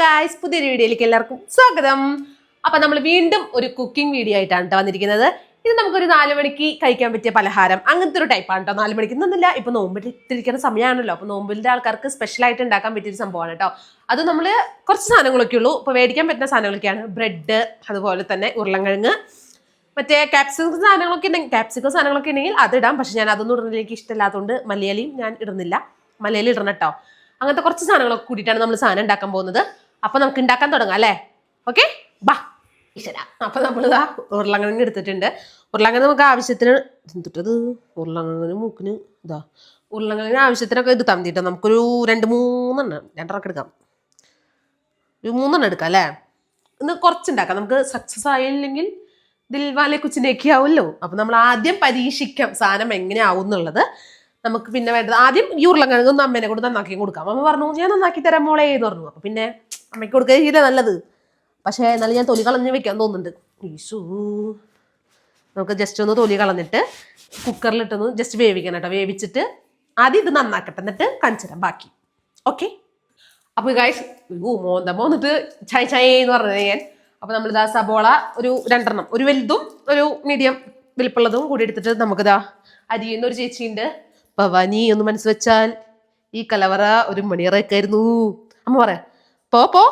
Guys പുതിയൊരു വീഡിയോയിലേക്ക് എല്ലാവർക്കും സ്വാഗതം. അപ്പൊ നമ്മൾ വീണ്ടും ഒരു കുക്കിംഗ് വീഡിയോ ആയിട്ടാണ് കേട്ടോ വന്നിരിക്കുന്നത്. ഇത് നമുക്കൊരു നാല് മണിക്ക് കഴിക്കാൻ പറ്റിയ പലഹാരം അങ്ങനത്തെ ഒരു ടൈപ്പാണ് കേട്ടോ നാല് മണിക്ക് ഒന്നുമില്ല ഇപ്പൊ നോമ്പിട്ടിരിക്കുന്ന സമയമാണല്ലോ അപ്പൊ നോമ്പിന്റെ ആൾക്കാർക്ക് സ്പെഷ്യൽ ആയിട്ട് ഉണ്ടാക്കാൻ പറ്റിയൊരു സംഭവമാണ് കേട്ടോ അത് നമ്മൾ കുറച്ച് സാധനങ്ങളൊക്കെ ഉള്ളൂ. ഇപ്പൊ മേടിക്കാൻ പറ്റുന്ന സാധനങ്ങളൊക്കെയാണ്. ബ്രെഡ് അതുപോലെ തന്നെ ഉരുളങ്കിഴങ്ങ് മറ്റേ ക്യാപ്സിക്കം സാധനങ്ങളൊക്കെ ഉണ്ടെങ്കിൽ ക്യാപ്സിക്കം സാധനങ്ങളൊക്കെ ഉണ്ടെങ്കിൽ അതിടാം പക്ഷെ ഞാൻ അതൊന്നും ഇടുന്നത് എനിക്ക് ഇഷ്ടമില്ലാത്തതുകൊണ്ട് മലയാളിയും ഞാൻ ഇടുന്നില്ല. മലയാളി ഇടണം കേട്ടോ അങ്ങനത്തെ കുറച്ച് സാധനങ്ങളൊക്കെ കൂടിയിട്ടാണ് നമ്മൾ സാധനം ഉണ്ടാക്കാൻ പോകുന്നത്. അപ്പൊ നമുക്ക് ഉണ്ടാക്കാൻ തുടങ്ങാം അല്ലേ? ഓക്കെ ബാ. ഈശ്വര. അപ്പൊ നമ്മളിതാ ഉരുളങ്ങനെ എടുത്തിട്ടുണ്ട്. ഉരുളങ്ങനെ നമുക്ക് ആവശ്യത്തിന് എന്തിട്ടത്? ഉരുളങ്കിഴങ്ങിന് മൂക്കിന് ഇതാ. ഉരുളങ്ങന ആവശ്യത്തിനൊക്കെ ഇത് കേട്ടോ നമുക്കൊരു രണ്ട് മൂന്നെണ്ണം രണ്ടെണ്ണമൊക്കെ എടുക്കാം. ഒരു മൂന്നെണ്ണം എടുക്കാം അല്ലേ? ഇന്ന് കുറച്ചുണ്ടാക്കാം. നമുക്ക് സക്സസ് ആയില്ലെങ്കിൽ ദിൽവാലെ കുച്ചിനേക്ക് ആവുമല്ലോ. അപ്പൊ നമ്മൾ ആദ്യം പരീക്ഷിക്കാം സാധനം എങ്ങനെയാവും എന്നുള്ളത്. നമുക്ക് പിന്നെ വേണ്ടത് ആദ്യം ഈ ഉരുളക്കിഴങ്ങ് ഒന്ന് അമ്മേനെ കൊണ്ട് നന്നാക്കി കൊടുക്കാം. അമ്മ പറഞ്ഞു ഞാൻ നന്നാക്കി തരാം മോളേ എന്ന് പറഞ്ഞു. അപ്പൊ പിന്നെ അമ്മയ്ക്ക് കൊടുക്കുകയില്ല നല്ലത്? പക്ഷേ എന്നാലും ഞാൻ തൊലി കളഞ്ഞ് വെക്കാൻ തോന്നുന്നുണ്ട്. ഈശു. നമുക്ക് ജസ്റ്റ് ഒന്ന് തൊലി കളഞ്ഞിട്ട് കുക്കറിലിട്ടൊന്ന് ജസ്റ്റ് വേവിക്കണം കേട്ടോ. വേവിച്ചിട്ട് ആദ്യം ഇത് നന്നാക്കട്ടെ. എന്നിട്ട് കാണിച്ചു തരാം ബാക്കി. ഓക്കെ അപ്പോൾ ഗായ്സ് ഓ മോന്ത മോന്നിട്ട് ചായ ചായ എന്ന് പറഞ്ഞത് ഞാൻ. അപ്പൊ നമ്മളിതാ സബോള ഒരു രണ്ടെണ്ണം. ഒരു വലുതും ഒരു മീഡിയം വലിപ്പുള്ളതും കൂടി എടുത്തിട്ട് നമുക്കിതാ അരിയുന്ന ഒരു ചേച്ചിയുണ്ട്. ഭവാനി ഒന്ന് മനസ്സ് വെച്ചാൽ ഈ കലവറ ഒരു മണിയറൊക്കെയായിരുന്നു അമ്മ പറയാ പോ പോ.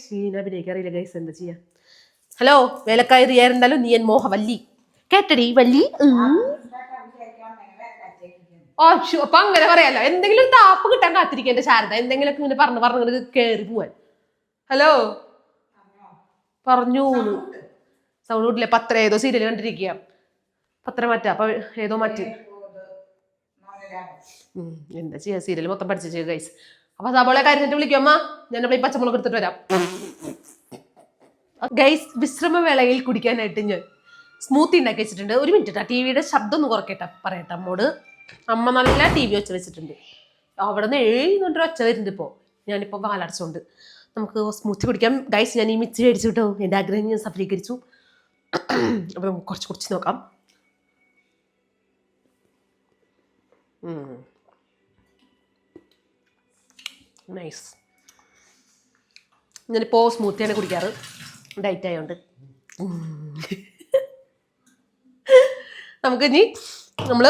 ഷീന അഭിനയിക്കാറിയില്ല ഗൈസ് എന്താ ചെയ്യാ? ഹലോ വേലക്കാരി റിയായിരുന്നാലും നീ എൻ മോഹവല്ലി. കേട്ടടി വല്ലി? ഓ അപ്പൊ അങ്ങനെ പറയാലോ. എന്തെങ്കിലും താപ്പ് കിട്ടാൻ കാത്തിരിക്കേണ്ട ശാരദ. എന്തെങ്കിലുമൊക്കെ ഇങ്ങനെ പറഞ്ഞു പറഞ്ഞു കേറി പോവാൻ. ഹലോ പറഞ്ഞു സൗണ്ട് കൂട്ടില്ലേ. പത്ര ഏതോ സീരിയൽ കണ്ടിരിക്കുക. പത്ര മാറ്റ. അപ്പൊ ഏതോ മാറ്റ്. എന്താ ചെയ്യാ? സീരിയൽ മൊത്തം പഠിച്ചു ചെയ്യുക ഗൈസ് അപ്പൊ സബോളെ കരിഞ്ഞിട്ട് വിളിക്കും അമ്മ. ഞാൻ ഇവിടെ ഈ പച്ചമുളക് എടുത്തിട്ട് വരാം. ഗൈസ് വിശ്രമവേളയിൽ കുടിക്കാനായിട്ട് ഞാൻ സ്മൂത്തി ഉണ്ടാക്കി വെച്ചിട്ടുണ്ട്. ഒരു മിനിറ്റ് ടി വിയുടെ ശബ്ദം ഒന്ന് കുറയ്ക്കട്ടെ പറയട്ടെ അമ്മോട്. അമ്മ നല്ല ടി വി വെച്ച് വെച്ചിട്ടുണ്ട്. അവിടെ നിന്ന് എഴുന്നൂറ് ഒച്ച വരുന്നുണ്ട് ഇപ്പോൾ ഞാനിപ്പോൾ വാലടച്ചുകൊണ്ട് നമുക്ക് സ്മൂത്തി കുടിക്കാം. ഗൈസ് ഞാൻ ഈ മിച്ചി മേടിച്ചു കേട്ടോ. എന്റെ ആഗ്രഹം ഞാൻ സഫലീകരിച്ചു. അപ്പോൾ നമുക്ക് കുറച്ച് കുടിച്ച് നോക്കാം. നൈസ് ഞാനിപ്പോൾ സ്മൂത്തിയാണ് കുടിക്കാറ്. ഡയറ്റ് ആയതുകൊണ്ട് നമുക്ക് ഇനി നമ്മൾ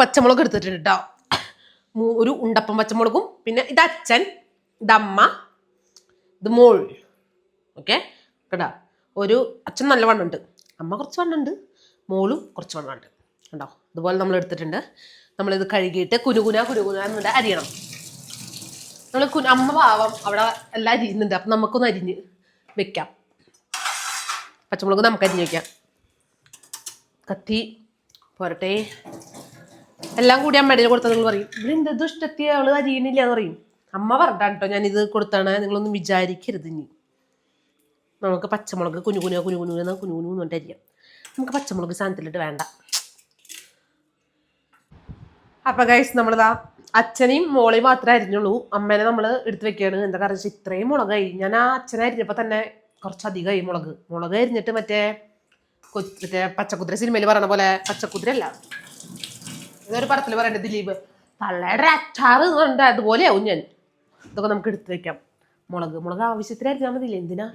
പച്ചമുളക് എടുത്തിട്ടുണ്ട് കേട്ടോ ഒരു ഉണ്ടപ്പം പച്ചമുളകും പിന്നെ ഇത് അച്ഛൻ അമ്മ ഇത് മോൾ. ഓക്കെ കേട്ടോ ഒരു അച്ഛൻ നല്ല വണ്ണുണ്ട് അമ്മ കുറച്ച് വണ്ണുണ്ട് മോളും കുറച്ച് വണ്ണുണ്ട് കണ്ടോ? ഇതുപോലെ നമ്മൾ എടുത്തിട്ടുണ്ട്. നമ്മളിത് കഴുകിയിട്ട് കുനുകുന കുനുകുന എന്നിട്ട് അരിയണം. നമ്മൾ കു അമ്മ പാവം. അവിടെ എല്ലാം അരിയുന്നുണ്ട് അപ്പം നമുക്കൊന്ന് അരിഞ്ഞ് വെക്കാം. പച്ചമുളക് നമുക്ക് അരിഞ്ഞ് വെക്കാം. കത്തി പോരട്ടെ. എല്ലാം കൂടി അമ്മയുടെ കൊടുത്താൽ നിങ്ങൾ പറയും. ഇവിടെ എന്ത് ദുഷ്ടത്തി അവൾ അരിയണില്ല എന്ന് പറയും. അമ്മ പറഞ്ഞാണ് കേട്ടോ ഇത് കൊടുത്താണ്. നിങ്ങളൊന്നും വിചാരിക്കരുത് ഇനി. നമുക്ക് പച്ചമുളക് കുഞ്ഞു കുഞ്ഞു കുഞ്ഞു കുഞ്ഞു കുഞ്ഞു കുഞ്ഞു കുഞ്ഞു കൊണ്ട് അരിയാം. നമുക്ക് പച്ചമുളക് സാധനത്തിലിട്ട് വേണ്ട. അപ്പൊ ഗൈസ് നമ്മളിതാ അച്ഛനെയും മോളെയും മാത്രമേ അരിഞ്ഞുള്ളൂ. അമ്മേനെ നമ്മൾ എടുത്ത് വെക്കുകയാണ്. എന്താ കാരണം വെച്ചാൽ ഇത്രയും മുളകായി. ഞാൻ ആ അച്ഛനെ അരിഞ്ഞപ്പോൾ തന്നെ കുറച്ചധികമായി മുളക്. മുളക് അരിഞ്ഞിട്ട് മറ്റേ മറ്റേ പച്ചക്കുതിര സിനിമയിൽ പറയണ പോലെ പച്ചക്കുതിര അല്ല ഇതൊരു പടത്തിൽ പറയണ്ട ദിലീപ് തള്ളയുടെ അച്ചാറ് എന്ന് പറഞ്ഞിട്ട് അതുപോലെയാവും ഞാൻ. ഇതൊക്കെ നമുക്ക് എടുത്ത് വെക്കാം. മുളക് മുളക് ആവശ്യത്തിന് അരിഞ്ഞാൽ മതിയില്ല എന്തിനാ?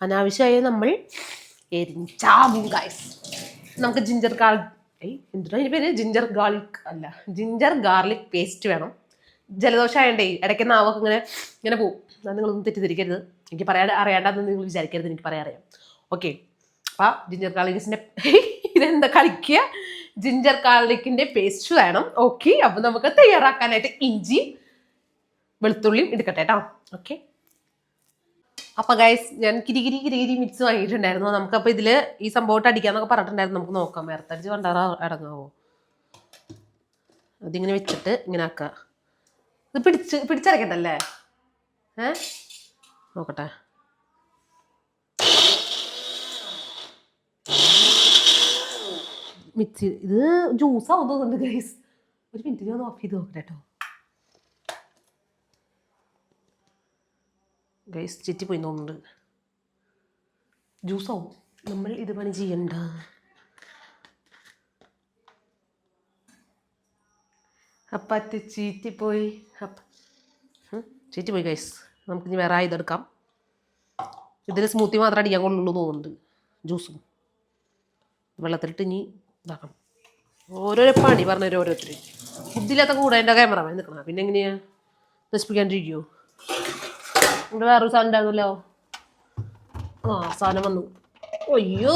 അനാവശ്യമായി നമ്മൾ എരിഞ്ചാവും ഗൈസ് നമുക്ക് ജിഞ്ചർ ഗാൾ ഏയ് എന്തിനാ പേര്? ജിഞ്ചർ ഗാർലിക് അല്ല ജിഞ്ചർ ഗാർലിക് പേസ്റ്റ് വേണം. ജലദോഷം ആയണ്ടേ ഇടയ്ക്ക് നാവൊക്കെ ഇങ്ങനെ ഇങ്ങനെ പോകും നിങ്ങളൊന്നും തെറ്റിദ്ധരിക്കരുത്. എനിക്ക് പറയാൻ അറിയാണ്ടെന്ന് നിങ്ങൾ വിചാരിക്കരുത് എനിക്ക് പറയാൻ അറിയാം. ഓക്കെ അപ്പം ജിഞ്ചർ ഗാർലിക്സിന്റെ ഇതെന്താ കളിക്കുക? ജിഞ്ചർ ഗാർലിക്കിന്റെ പേസ്റ്റ് വേണം. ഓക്കെ അപ്പം നമുക്ക് തയ്യാറാക്കാനായിട്ട് ഇഞ്ചിയും വെളുത്തുള്ളിയും എടുക്കട്ടെ കേട്ടോ ഓക്കെ അപ്പൊ ഗൈസ് ഞാൻ കിരികിരി കിരികിരി മിക്സ് വാങ്ങിയിട്ടുണ്ടായിരുന്നു. നമുക്കപ്പോൾ ഇതിൽ ഈ സംഭവം അടിക്കാന്നൊക്കെ പറഞ്ഞിട്ടുണ്ടായിരുന്നു. നമുക്ക് നോക്കാം വേർത്തടിച്ച് കണ്ടാറ ഇറങ്ങാവോ? അതിങ്ങനെ വെച്ചിട്ട് ഇങ്ങനെ ആക്കുക ഇത് പിടിച്ച് പിടിച്ചരക്കട്ടല്ലേ ഏ? നോക്കട്ടെ. മിക്സി ഇത് ജ്യൂസാവും തോന്നുന്നുണ്ട് ഗൈസ് ഒരു മിനിറ്റ് ഞാൻ ഓഫ് ചെയ്ത് നോക്കട്ടെ കേട്ടോ ഗൈസ് ചുറ്റി പോയി തോന്നുന്നുണ്ട്. ജ്യൂസോ നമ്മൾ ഇത് പണി ചെയ്യണ്ട. അപ്പ അത് ചീറ്റിപ്പോയി. അപ്പ ചീറ്റിപ്പോയി ഗൈസ് നമുക്ക് ഇനി വേറെ ആയതെടുക്കാം ഇതിൽ സ്മൂത്തി മാത്രം അടിക്കാൻ കൊള്ളുള്ളൂ തോന്നുന്നുണ്ട്. ജ്യൂസും വെള്ളത്തിലിട്ട് ഇനി ഇതാക്കണം. ഓരോരോ പണി പറഞ്ഞവർ ഓരോരുത്തർ ബുദ്ധിയില്ലാത്ത കൂടെ എന്റെ ക്യാമറമാൻ നിൽക്കണം പിന്നെ എങ്ങനെയാണ് നശിപ്പിക്കാണ്ടിരിക്കുമോ ഇവിടെ വേറൊരു സാധനം ഉണ്ടായിരുന്നല്ലോ. ആ സാധനം വന്നു. അയ്യോ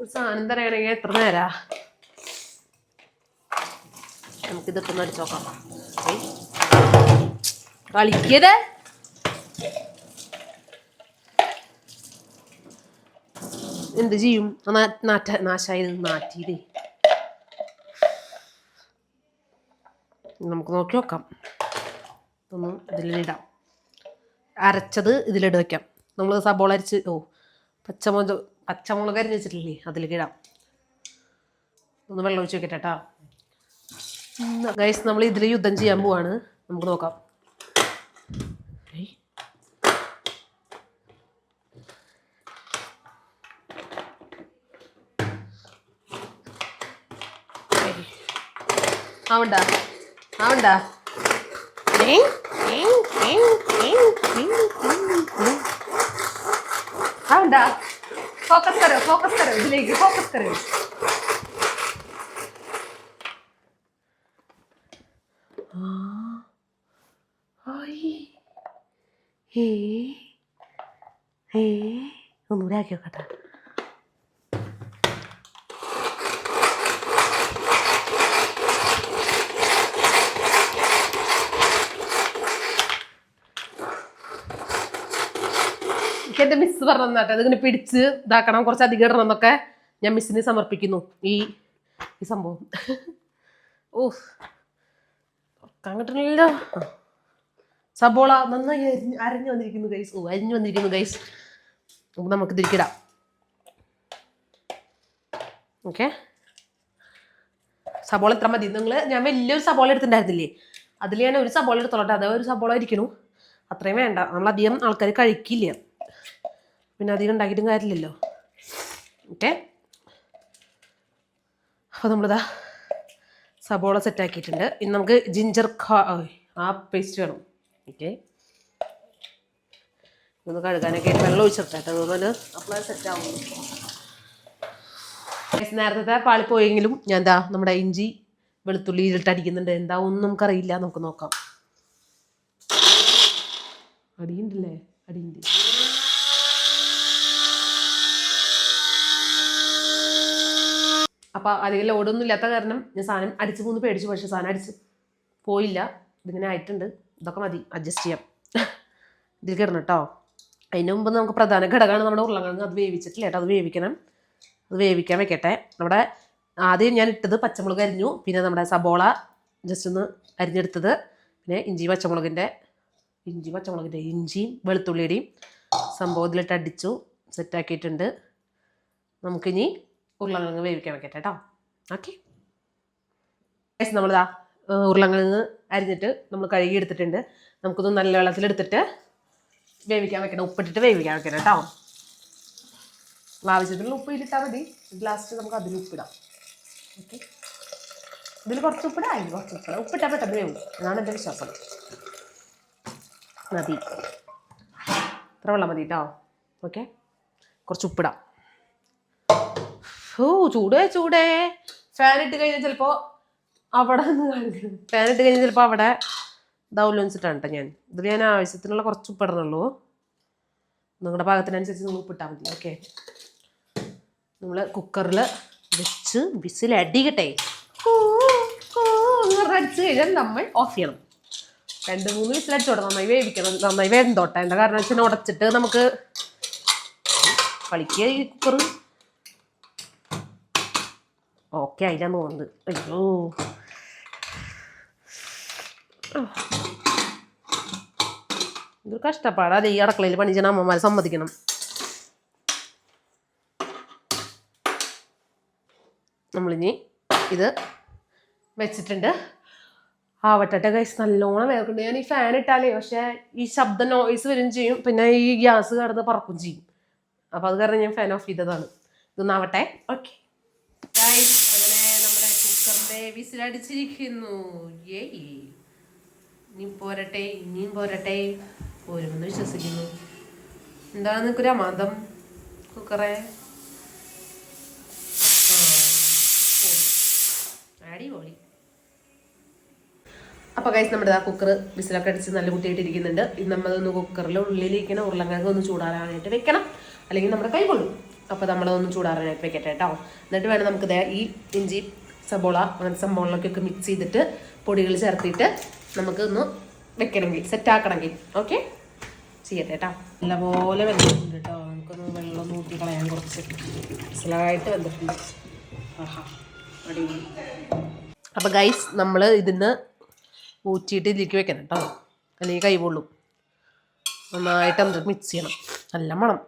ഒരു സാധനം തരണമെങ്കിൽ എത്ര നേരാ? നമുക്ക് ഇതൊക്കെ ഒന്ന് അടിച്ചു നോക്കാം. കളിക്കത് എന്ത് ചെയ്യും? നാശായി നാശായത് നമുക്ക് നോക്കി നോക്കാം. ഒന്ന് ഇതിലിടാം അരച്ചത് ഇതിലിട്ട് വെക്കാം. നമ്മൾ സബോള അരച്ച് ഓ പച്ചമുളക് പച്ചമുളക് അരിഞ്ഞ് വെച്ചിട്ടില്ലേ? അതിലേക്ക് ഇടാം. ഒന്ന് വെള്ളം ഒഴിച്ച് വെക്കട്ടെ കേട്ടോ ഗൈസ് നമ്മൾ ഇതിൽ യുദ്ധം ചെയ്യാൻ പോവാണ്. നമുക്ക് നോക്കാം. ആവണ്ട? ആവണ്ട? ഏയ്. ഏയ്. ഏയ്. ഏയ്. ഏയ്. ഏയ്. ആവണ്ട ഫോക്കസ് കരോ ഫോക്കസ് കരോ ഇതിലേക്ക് ഫോക്കസ് കരോ ആയി. ഏ ഏ ഒന്നുകൂടെ ആക്കി നോക്കട്ടെ എനിക്ക് എന്റെ മിസ് പറഞ്ഞു തന്നാട്ടെ അതിങ്ങനെ പിടിച്ച് ഇതാക്കണം കുറച്ച് അധികം എന്നൊക്കെ ഞാൻ മിസ്സിന് സമർപ്പിക്കുന്നു. ഈ ഈ സംഭവം. ഓ കിട്ടണില്ലല്ലോ സബോള നന്നായി അരിഞ്ഞ് അരഞ്ഞു വന്നിരിക്കുന്നു ഗൈസ് ഓ അരിഞ്ഞു വന്നിരിക്കുന്നു ഗൈസ് നമുക്ക് നമുക്ക് തിരിക്കിടാം ഓക്കെ. സബോള ഇത്ര മതി. നിങ്ങൾ ഞാൻ വലിയൊരു സബോള എടുത്തിട്ടുണ്ടായിരുന്നില്ലേ? അതിൽ ഞാൻ ഒരു സബോള എടുത്തോളട്ടെ അതേ ഒരു സബോള ഇരിക്കണു അത്രയും വേണ്ട. നമ്മളധികം ആൾക്കാർ കഴിക്കില്ല. പിന്നെ അധികം ഉണ്ടാക്കിയിട്ടും കാര്യമില്ലല്ലോ. ഓക്കെ അപ്പോൾ നമ്മളിതാ സബോള സെറ്റാക്കിയിട്ടുണ്ട് ഇനി നമുക്ക് ജിഞ്ചർ ഖാ ആ പേസ്റ്റ് വേണം. ഓക്കെ ഒന്ന് കഴുകാനൊക്കെ വെള്ളം ഒഴിച്ചിട്ടാട്ടോ അതുപോലെ അപ്പോൾ സെറ്റ് ആവുന്നു നേരത്തെ പാളിപ്പോയെങ്കിലും ഞാൻ എന്താ നമ്മുടെ ഇഞ്ചി വെളുത്തുള്ളി ഇരുട്ടടിക്കുന്നുണ്ട് എന്താ ഒന്നും നമുക്കറിയില്ല. നമുക്ക് നോക്കാം. അടിയുണ്ടല്ലേ? അടിയുണ്ട്. അപ്പോൾ അധികം ലോഡൊന്നും ഇല്ലാത്ത കാരണം ഞാൻ സാധനം അടിച്ച് മൂന്ന് പേടിച്ചു. പക്ഷേ സാധനം അടിച്ച് പോയില്ല. ഇതിങ്ങനെ ആയിട്ടുണ്ട്. ഇതൊക്കെ മതി. അഡ്ജസ്റ്റ് ചെയ്യാം. ഇതിൽ കിടണം കേട്ടോ അതിന് മുമ്പ് നമുക്ക് പ്രധാന ഘടകമാണ് നമ്മുടെ ഉരുളക്കിഴങ്ങ് അത് വേവിച്ചിട്ടില്ല കേട്ടോ അത് വേവിക്കണം. അത് വേവിക്കാൻ വെക്കട്ടെ. നമ്മുടെ ആദ്യം ഞാൻ ഇട്ടത് പച്ചമുളക് അരിഞ്ഞു. പിന്നെ നമ്മുടെ സബോള ജസ്റ്റ് ഒന്ന് അരിഞ്ഞെടുത്തത്. പിന്നെ ഇഞ്ചി പച്ചമുളകിന്റെ ഇഞ്ചി പച്ചമുളകിന്റെ ഇഞ്ചിയും വെളുത്തുള്ളിയുടെയും സംഭവത്തിലിട്ട് അടിച്ചു. സെറ്റാക്കിയിട്ടുണ്ട് നമുക്കിനി ഉരുളക്കിഴങ്ങ് വേവിക്കാൻ വെക്കട്ടെ കേട്ടോ ഓക്കെ നമ്മളിതാ ഉരുളക്കിഴങ്ങ് അരിഞ്ഞിട്ട് നമ്മൾ കഴുകി എടുത്തിട്ടുണ്ട് നമുക്കൊന്ന് നല്ല വെള്ളത്തിലെടുത്തിട്ട് വേവിക്കാൻ വെക്കണം. ഉപ്പിട്ടിട്ട് വേവിക്കാൻ വെക്കണം കേട്ടോ ആവശ്യത്തിനുള്ള ഉപ്പ് ഇതിലിട്ടാൽ മതി. ലാസ്റ്റ് നമുക്ക് അതിൽ ഉപ്പിടാം. ഓക്കെ ഇതിൽ കുറച്ച് ഉപ്പിടാം? അതിൽ കുറച്ച് ഉപ്പിടാം. ഉപ്പിട്ടാൽ പെട്ടെന്ന് വേവും. എന്നാണ് എന്റെ വിശ്വാസം. മതി. ഇത്ര വെള്ളം മതി കേട്ടോ ഓക്കെ കുറച്ച് ഉപ്പിടാം. ഓ ചൂടേ ചൂടേ. ഫാൻ ഇട്ട് കഴിഞ്ഞാൽ ചിലപ്പോൾ അവിടെ നിന്ന് കാണിക്കും. ഫാൻ ഇട്ട് കഴിഞ്ഞാൽ ചിലപ്പോൾ അവിടെ വെച്ചിട്ടാണ് കേട്ടോ ഞാൻ. ഇതിൽ ഞാൻ ആവശ്യത്തിനുള്ള കുറച്ച് ഉപ്പിടണുള്ളൂ നിങ്ങളുടെ ഭാഗത്തിനനുസരിച്ച് നിങ്ങൾ ഉപ്പിട്ടാൽ മതി. ഓക്കെ നമ്മൾ കുക്കറിൽ വെച്ച് വിസിൽ അടിക്കട്ടെ. അടിച്ച് കഴിഞ്ഞാൽ നമ്മൾ ഓഫ് ചെയ്യണം. രണ്ട് മൂന്ന് വിസിലടിച്ചോട്ടെ നന്നായി വേവിക്കണം. നന്നായി വേണ്ടോട്ടെ എന്താ കാരണം വെച്ചാൽ ഉടച്ചിട്ട് നമുക്ക് കളിക്കുക ഈ കുക്കർ ഓക്കെ ആയില്ല തോന്നുന്നത് അയ്യോ. ഇതൊരു കഷ്ടപ്പാടാ. ഈ അടുക്കളയിൽ പണി ചെയ്യണ അമ്മമാരെ സമ്മതിക്കണം. നമ്മളിനി ഇത് വെച്ചിട്ടുണ്ട്. ആവട്ടെ ഗൈസ് നല്ലോണം വേർക്കുണ്ട് ഞാൻ ഈ ഫാൻ ഇട്ടാലേ പക്ഷേ ഈ ശബ്ദ നോയിസ് വരും ചെയ്യും. പിന്നെ ഈ ഗ്യാസ് കടന്ന് പറക്കും ചെയ്യും. അപ്പോൾ അത് കാരണം ഞാൻ ഫാൻ ഓഫ് ചെയ്തതാണ്. ഇതൊന്നാവട്ടെ. ഓക്കെ ഗൈസ് ഇനിയും പോരട്ടെ ഇനിയും പോരട്ടെ. പോരുമെന്ന് വിശ്വസിക്കുന്നു. എന്താണ് നിൽക്കുര മതം കുക്കറെ. അടിപൊളി. അപ്പോൾ കൈസ് നമ്മുടെ ആ കുക്കർ വിസിലൊക്കെ അടിച്ച് നല്ല കുട്ടിയായിട്ട് ഇരിക്കുന്നുണ്ട്. ഇത് നമ്മളൊന്ന് കുക്കറിൽ ഉള്ളിലിരിക്കണ ഉരുളങ്കിഴങ്ങ് ഒന്ന് ചൂടാറാനായിട്ട് വെക്കണം. അല്ലെങ്കിൽ നമ്മുടെ കൈ കൊള്ളും. അപ്പോൾ നമ്മളതൊന്ന് ചൂടാറാനായിട്ട് വെക്കട്ടെ കേട്ടോ. എന്നിട്ട് വേണം നമുക്ക് ഈ ഇഞ്ചി സബോള അങ്ങനത്തെ സംഭവങ്ങളിലൊക്കെ മിക്സ് ചെയ്തിട്ട് പൊടികൾ ചേർത്തിട്ട് നമുക്ക് ഒന്ന് വെക്കണമെങ്കിൽ സെറ്റ് ആക്കണമെങ്കിൽ. ഓക്കെ ചെയ്യട്ടെ കേട്ടോ നല്ലപോലെ വെന്തിട്ടുണ്ട് കേട്ടോ നമുക്കൊന്ന് വെള്ളം നോക്കി കളയാൻ കുറച്ച്. സ്ലായിട്ട് വെന്തിട്ടുണ്ട്. ആഹാ. അടിപൊളി. അപ്പോൾ ഗൈസ് നമ്മൾ ഇതിന്ന് ഊറ്റിയിട്ട് ഇതിലേക്ക് വെക്കണം കേട്ടോ അല്ലെങ്കിൽ കൈ പൊള്ളും നന്നായിട്ട് നമുക്ക് മിക്സ് ചെയ്യണം. നല്ല മണം.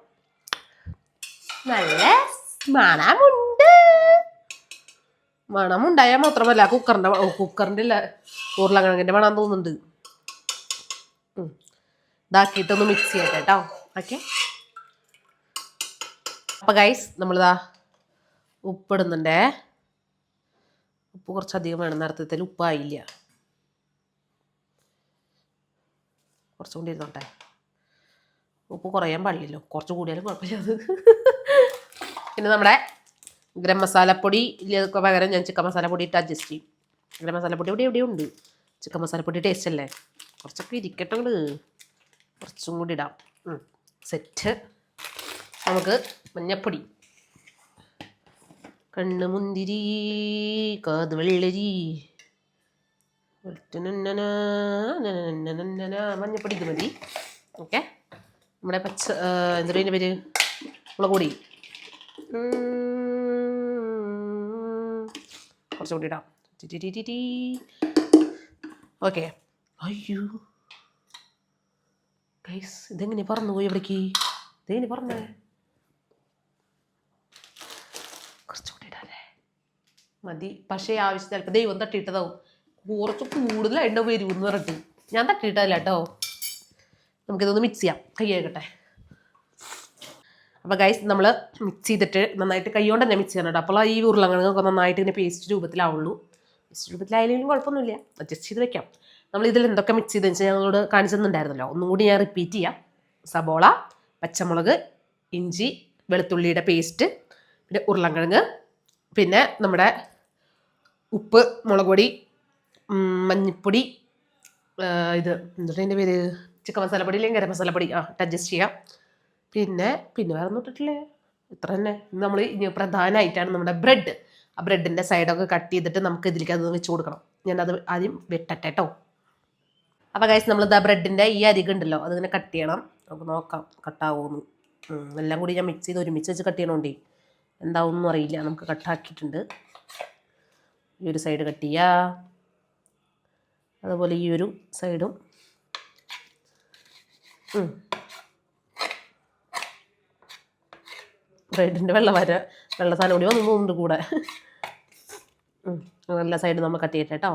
നല്ല മണമുണ്ട് മണമുണ്ടായാൽ മാത്രമല്ല കുക്കറിന്റെ കുക്കറിന്റെ ഇല്ല ഉരുളക്കിഴങ്ങിന്റെ മണം തോന്നുന്നുണ്ട്. ഇതാക്കിയിട്ടൊന്ന് മിക്സ് ചെയ്യട്ടെ കേട്ടോ ഓക്കെ. അപ്പം ഗൈസ് നമ്മളിതാ ഉപ്പിടുന്നുണ്ടേ. ഉപ്പ് കുറച്ചധികം വേണം. നേരത്തെ ഉപ്പായില്ല. കുറച്ചും കൂടി ഇരുന്നോട്ടെ. ഉപ്പ് കുറയാൻ പാടില്ലല്ലോ. കുറച്ച് കൂടിയാലും കുഴപ്പമില്ല പിന്നെ നമ്മുടെ ഗരം മസാലപ്പൊടി പകരം ഞാൻ ചിക്കൻ മസാലപ്പൊടി ഇട്ട് അഡ്ജസ്റ്റ് ചെയ്യും. ഗരം മസാലപ്പൊടി ഇവിടെ എവിടെയും ഉണ്ട്. ചിക്കൻ മസാലപ്പൊടി ടേസ്റ്റ് അല്ലേ? കുറച്ചൊക്കെ ഇരിക്കട്ടെ കുറച്ചും കൂടി ഇടാം. സെറ്റ് നമുക്ക് മഞ്ഞപ്പൊടി. കണ്ണ് മുന്തിരി കാത് വെള്ളരി. മഞ്ഞപ്പൊടി ഇത് മതി. ഓക്കെ നമ്മുടെ പച്ച എന്തൊരു പേര്? മുളക് പൊടി. കുറച്ചും കൂടി ഇടാം ഓക്കെ. അയ്യോ. ഗൈസ് ഇതെങ്ങനെ പറന്നു പോയി ഇവിടേക്ക്? ഇതെങ്ങനെ പറഞ്ഞേ കുറച്ചുകൂടി ഇടാല്ലേ? മതി. പക്ഷേ ആവശ്യം ചിലപ്പോൾ ദൈവം തട്ടിയിട്ടതാവും. കുറച്ച് കൂടുതലായിട്ട് വരും എന്ന് പറഞ്ഞിട്ട് ഞാൻ തട്ടിയിട്ടല്ല കേട്ടോ. നമുക്കിതൊന്ന് മിക്സ് ചെയ്യാം. കൈ കഴുകട്ടെ. അപ്പോൾ ഗൈസ് നമ്മൾ മിക്സ് ചെയ്തിട്ട് നന്നായിട്ട് കൈകൊണ്ട് തന്നെ മിക്സ് ചെയ്യണം കേട്ടോ അപ്പോൾ ഈ ഉരുളക്കിഴങ്ങൊക്കെ നന്നായിട്ട് ഇങ്ങനെ പേസ്റ്റ് രൂപത്തിലാവുള്ളൂ. പേസ്റ്റ് രൂപത്തിലായാലും കുഴപ്പമൊന്നുമില്ല. അഡ്ജസ്റ്റ് ചെയ്ത് വെക്കാം. നമ്മൾ ഇതിൽ എന്തൊക്കെ മിക്സ് ചെയ്തെന്ന് വെച്ചാൽ ഞങ്ങളോട് കാണിച്ചെന്നുണ്ടായിരുന്നല്ലോ. ഒന്നുകൂടി ഒന്നും ഞാൻ റിപ്പീറ്റ് ചെയ്യാം. സബോള പച്ചമുളക് ഇഞ്ചി വെളുത്തുള്ളിയുടെ പേസ്റ്റ് പിന്നെ ഉരുളക്കിഴങ്ങ് പിന്നെ നമ്മുടെ ഉപ്പ് മുളക് പൊടി മഞ്ഞൾപ്പൊടി ഇത് എന്തുകൊണ്ട് അതിന്റെ പേര്? ചിക്കൻ മസാലപ്പൊടി അല്ലെങ്കിൽ ഗരം മസാലപ്പൊടി. ആ അഡ്ജസ്റ്റ് ചെയ്യാം. പിന്നെ പിന്നെ വേറെ ഒന്നും ഇട്ടിട്ടില്ലേ. ഇത്ര തന്നെ. നമ്മൾ ഇനി പ്രധാനമായിട്ടാണ് നമ്മുടെ ബ്രെഡ് ആ ബ്രെഡിന്റെ സൈഡൊക്കെ കട്ട് ചെയ്തിട്ട് നമുക്ക് ഇതിലേക്ക് അത് വെച്ച് കൊടുക്കണം. ഞാനത് ആദ്യം വെട്ടട്ടെ കേട്ടോ അപ്പോൾ കഴിച്ച് നമ്മൾ ഇതാ ബ്രെഡിന്റെ ഈ അരിക ഉണ്ടല്ലോ അതിങ്ങനെ കട്ട് ചെയ്യണം. നമുക്ക് നോക്കാം കട്ടാവുമെന്ന് എല്ലാം കൂടി ഞാൻ മിക്സ് ചെയ്ത് ഒരുമിച്ച് വെച്ച് കട്ട് ചെയ്യണോണ്ടേ. എന്താവുമെന്നും അറിയില്ല. നമുക്ക് കട്ടാക്കിയിട്ടുണ്ട് ഈ ഒരു സൈഡ് കട്ട് ചെയ്യുക അതുപോലെ ഈ ഒരു സൈഡും ബ്രെഡിന്റെ വെള്ള വര വെള്ള സാധനം കൂടി വന്നു മൂന്നു കൂടെ. നല്ല സൈഡ് നമ്മൾ കട്ട് ചെയ്യട്ടെ കേട്ടോ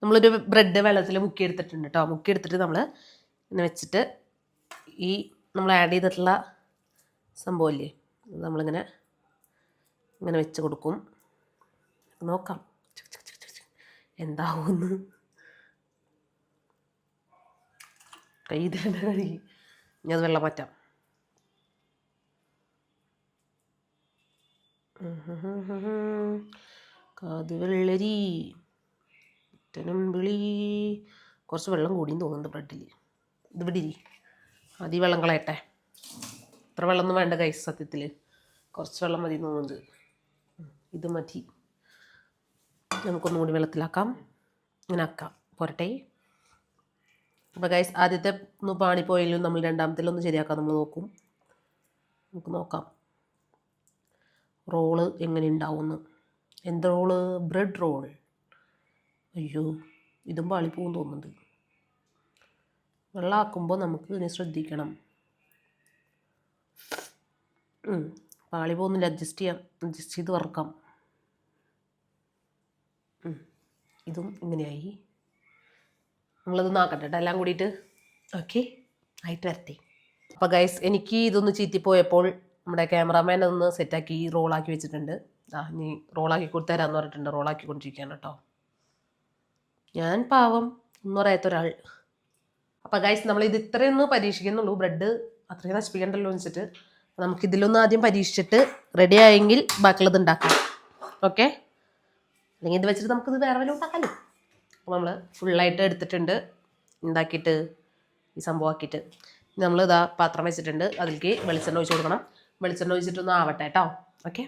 നമ്മളൊരു ബ്രെഡ് വെള്ളത്തിൽ മുക്കി എടുത്തിട്ടുണ്ട് കേട്ടോ മുക്കി എടുത്തിട്ട് നമ്മൾ ഇങ്ങനെ വെച്ചിട്ട് ഈ നമ്മൾ ആഡ് ചെയ്തിട്ടുള്ള സംഭവമില്ലേ നമ്മളിങ്ങനെ ഇങ്ങനെ വെച്ച് കൊടുക്കും. നോക്കാം. എന്താവും കൈ തന്നെ കഴുകി. ഇനി അത് വെള്ളം മാറ്റാം. കാത് ഒറ്റനും വിളി കുറച്ച് വെള്ളം കൂടിയും തോന്നുന്നുണ്ട് ബ്രെഡിൽ ഇത് ഇവിടെ ഇരി ആദ്യം വെള്ളം കളയട്ടെ. ഇത്ര വെള്ളമൊന്നും വേണ്ട കൈസ് സത്യത്തിൽ കുറച്ച് വെള്ളം മതി തോന്നുന്നത് ഇത് മതി. നമുക്കൊന്നും കൂടി വെള്ളത്തിലാക്കാം. ഇങ്ങനെ ആക്കാം. പോരട്ടെ. അപ്പോൾ ഗൈസ് ആദ്യത്തെ ഒന്ന് പാണിപ്പോയാലും നമ്മൾ രണ്ടാമത്തിലൊന്ന് ശരിയാക്കാൻ നമ്മൾ നോക്കും. നമുക്ക് നോക്കാം. റോൾ എങ്ങനെ ഉണ്ടാവുമെന്ന് എന്ത് റോൾ? ബ്രെഡ് റോൾ അയ്യോ ഇതും പാളിപ്പോവും തോന്നുന്നുണ്ട്. വെള്ളമാക്കുമ്പോൾ നമുക്ക് ഇതിനെ ശ്രദ്ധിക്കണം. പാളി പോകുന്നില്ല അഡ്ജസ്റ്റ് ചെയ്യാം. അഡ്ജസ്റ്റ് ചെയ്ത് വറക്കാം. ഇതും ഇങ്ങനെയായി. നമ്മളത് നോക്കട്ടെ കേട്ടോ എല്ലാം കൂടിയിട്ട്. ഓക്കെ ആയിട്ട് വരട്ടെ. അപ്പോൾ ഗൈസ് എനിക്ക് ഇതൊന്ന് ചീറ്റിപ്പോയപ്പോൾ നമ്മുടെ ക്യാമറാമാൻ ഒന്ന് സെറ്റാക്കി റോളാക്കി വെച്ചിട്ടുണ്ട്. ആ ഇനി റോളാക്കി കൊടുത്തരാന്ന് പറഞ്ഞിട്ടുണ്ട്. റോളാക്കി കൊണ്ടിരിക്കുകയാണ് കേട്ടോ. ഞാൻ പാവം ഒന്നും അറിയാത്ത ഒരാൾ. അപ്പോൾ ഗൈസ് നമ്മൾ ഇത് ഇത്രയൊന്ന് പരീക്ഷിക്കുന്നുള്ളൂ. ബ്രെഡ് അത്രയും നശിപ്പിക്കണ്ടല്ലോ എന്ന് വെച്ചിട്ട്. നമുക്ക് ഇതിലൊന്ന് ആദ്യം പരീക്ഷിച്ചിട്ട് റെഡി ആയെങ്കിൽ ബാക്കിയുള്ളത് ഉണ്ടാക്കാം. ഓക്കെ അല്ലെങ്കിൽ ഇത് വെച്ചിട്ട് നമുക്കിത് വേറെ വല്ല ഉണ്ടാക്കാമല്ലോ അപ്പോൾ നമ്മൾ ഫുള്ളായിട്ട് എടുത്തിട്ടുണ്ട്. ഉണ്ടാക്കിയിട്ട് ഈ സംഭവമാക്കിയിട്ട് നമ്മൾ ഇതാ പാത്രം വെച്ചിട്ടുണ്ട്. അതിലേക്ക് വെളിച്ചെണ്ണ ഒഴിച്ച് കൊടുക്കണം. വെളിച്ചെണ്ണ ഒഴിച്ചിട്ടൊന്നും ആവട്ടെ കേട്ടോ. ഓക്കെ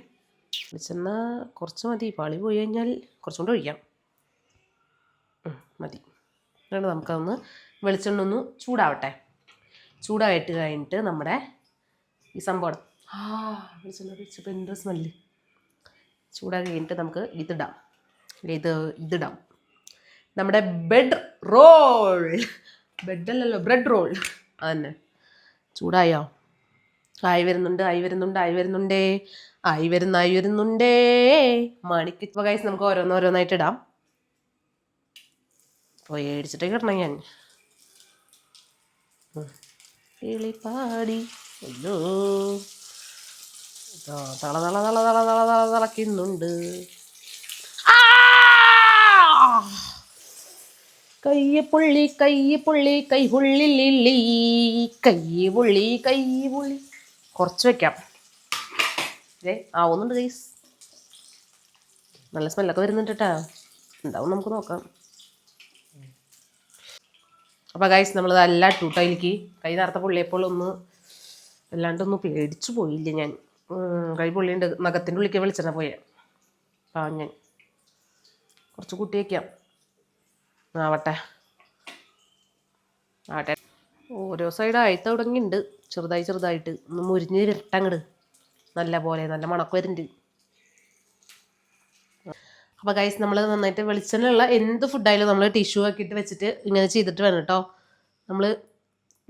വെളിച്ചെണ്ണ കുറച്ച് മതി. പാളി പോയി കഴിഞ്ഞാൽ കുറച്ചും കൂടെ ഒഴിക്കാം. മതി. എന്നിട്ട് നമുക്കതൊന്ന് വെളിച്ചെണ്ണ ഒന്ന് ചൂടാവട്ടെ. ചൂടായിട്ട് കഴിഞ്ഞിട്ട് നമ്മുടെ ഈ സംഭവം ആ വെളിച്ചെണ്ണ ഒഴിച്ചപ്പോൾ എന്ത് സ്മെല്ല് ചൂടാ കഴിഞ്ഞിട്ട് നമുക്ക് ഇതിടാം. ഇത് ഇതിടാം. നമ്മുടെ ബെഡ് റോൾ ബെഡല്ലല്ലോ ബ്രെഡ് റോൾ അതന്നെ. ചൂടായോ? ആയി വരുന്നുണ്ട് ആയി വരുന്നുണ്ട് ആയി വരുന്നുണ്ടേ. ആയി വരുന്ന ആയി വരുന്നുണ്ടേ. മണിക്ക് ഇപ്പോൾ കൈസ് നമുക്ക് ഓരോന്നോരോന്നായിട്ട് ഇടാം. പോയി ഏടിച്ചിട്ടേ കിടണം ഞാൻ. ുണ്ട് ഇതാ തള തള തള തള തള കയ്യ പുള്ളി കയ്യ പുള്ളി കൈ പുള്ളിലില്ലി കയ്യ പുള്ളി കൈ പുള്ളി. കുറച്ച് വെക്കാം. ഏ ആവുന്നുണ്ട് ഗൈസ് നല്ല സ്മെല്ലൊക്കെ വരുന്നുണ്ട് കേട്ടാ ഉണ്ടാവും നമുക്ക് നോക്കാം. അപ്പോൾ ഗൈസ് നമ്മളിത് എല്ലാം ടൂട്ടയിലേക്ക് കൈ നേരത്തെ പൊള്ളിയപ്പോൾ ഒന്ന് അല്ലാണ്ടൊന്ന് പേടിച്ചു പോയില്ല ഞാൻ. കൈ പൊള്ളിയുണ്ട് നഖത്തിന്റെ ഉള്ളിലേക്ക് വിളിച്ചെണ്ണ പോയേ. ആ ഞാൻ. കുറച്ച് കൂട്ടി വയ്ക്കാം ആവട്ടെ. ആവട്ടെ. ഓരോ സൈഡ് ആയി തുടങ്ങിയിട്ടുണ്ട് ചെറുതായി ചെറുതായിട്ട് ഒന്ന് മുരിഞ്ഞ് ഇരട്ടങ്ങട്. നല്ല പോലെ നല്ല മണക്ക് വരുന്നുണ്ട്. അപ്പോൾ ഗൈസ് നമ്മൾ നന്നായിട്ട് വെളിച്ചെണ്ണയുള്ള എന്ത് ഫുഡായാലും നമ്മൾ ടിഷ്യൂ ആക്കിയിട്ട് വെച്ചിട്ട് ഇങ്ങനെ ചെയ്തിട്ട് വേണം കേട്ടോ നമ്മൾ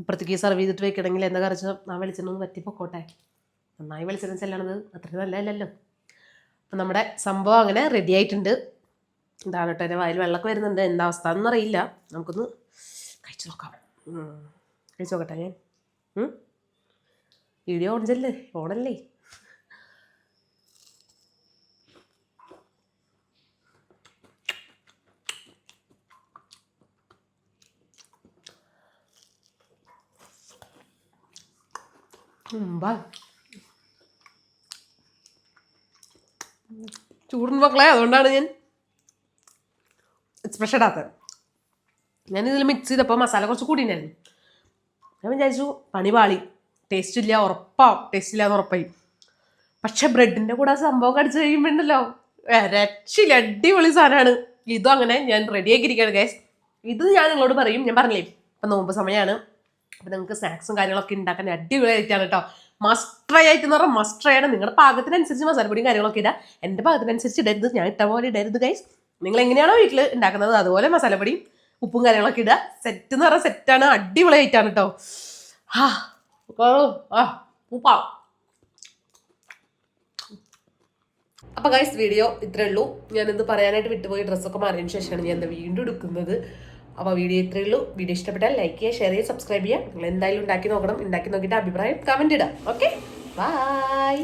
ഇപ്പുറത്തേക്ക് സെർവ് ചെയ്തിട്ട് വെക്കണമെങ്കിൽ എന്താ കറിച്ചാൽ ആ വെളിച്ചെണ്ണ ഒന്ന് പറ്റിപ്പോക്കോട്ടെ പൊക്കോട്ടെ. നന്നായി വെളിച്ചെണ്ണ ചെല്ലണത് അത്ര നല്ലതല്ലല്ലോ. അപ്പം നമ്മുടെ സംഭവം അങ്ങനെ റെഡി ആയിട്ടുണ്ട്. ഇതാണ് കേട്ടോ എന്റെ വായിൽ വെള്ളമൊക്കെ വരുന്നുണ്ട്. എന്താ അവസ്ഥ എന്നറിയില്ല നമുക്കൊന്ന് കഴിച്ചു നോക്കാം. കഴിച്ചു നോക്കട്ടെ. ഞാൻ വീഡിയോ ഓണിച്ചല്ലേ ഓണല്ലേ മുമ്പാ മക്കളെ അതുകൊണ്ടാണ് ഞാൻ സ്പെഷ്യൽ ഇടാത്തത് ഞാൻ ഇതിൽ മിക്സ് ചെയ്തപ്പോൾ മസാല കുറച്ച് കൂടിയിട്ടുണ്ടായിരുന്നു ഞാൻ വിചാരിച്ചു പണി പാളി. ടേസ്റ്റ് ഇല്ല ഉറപ്പാവും. ടേസ്റ്റ് ഇല്ല എന്ന് ഉറപ്പായി. പക്ഷെ ബ്രെഡിന്റെ കൂടെ സംഭവം കടിച്ചു കഴിയുമ്പോണ്ടല്ലോ. രക്ഷയില്ല അടിപൊളി സാധനമാണ് ഇതും അങ്ങനെ ഞാൻ റെഡിയാക്കിയിരിക്കുകയാണ് ഗൈസ് ഇത് ഞാൻ നിങ്ങളോട് പറയും ഞാൻ പറഞ്ഞില്ലേ? ഇപ്പം നോമ്പ് സമയമാണ് അപ്പം നിങ്ങൾക്ക് സ്നാക്സും കാര്യങ്ങളൊക്കെ ഉണ്ടാക്കാൻ അടിപൊളിയായിട്ടാണ് കേട്ടോ. മസ്റ്റർ ആയിട്ട് എന്ന് പറഞ്ഞാൽ മസ്റ്റർ ആണ്. നിങ്ങളുടെ പാകത്തിനനുസരിച്ച് മസാലപ്പൊടിയും കാര്യങ്ങളൊക്കെ ഇടുക എന്റെ പാകത്തിനനുസരിച്ച് ഇടരുത്. ഞാൻ ഇട്ട പോലെ ഇടരുത് ഗൈസ് നിങ്ങൾ എങ്ങനെയാണോ വീട്ടിൽ ഉണ്ടാക്കുന്നത് അതുപോലെ മസാലപ്പൊടിയും ഉപ്പും കാര്യങ്ങളൊക്കെ ഇടുക സെറ്റ് എന്ന് പറഞ്ഞാൽ സെറ്റാണ് അടിപൊളിയായിട്ടാണ് കേട്ടോ. ആ ഉപ്പാ അപ്പോൾ ഗൈസ് വീഡിയോ ഇത്രേ ഉള്ളൂ. ഞാനിത് പറയാനായിട്ട് വിട്ടുപോയി ഡ്രസ്സൊക്കെ മാറിയതിന് ശേഷമാണ് ഞാൻ വീണ്ടും എടുക്കുന്നത്. അപ്പോൾ വീഡിയോ ഇത്രേ ഉള്ളൂ. വീഡിയോ ഇഷ്ടപ്പെട്ടാൽ ലൈക്ക് ചെയ്യുക ഷെയർ ചെയ്യുക സബ്സ്ക്രൈബ് ചെയ്യുക. നിങ്ങൾ എന്തായാലും ഉണ്ടാക്കി നോക്കണം. ഉണ്ടാക്കി നോക്കിയിട്ട് അഭിപ്രായം കമന്റ് ഇടാം ഓക്കെ ബൈ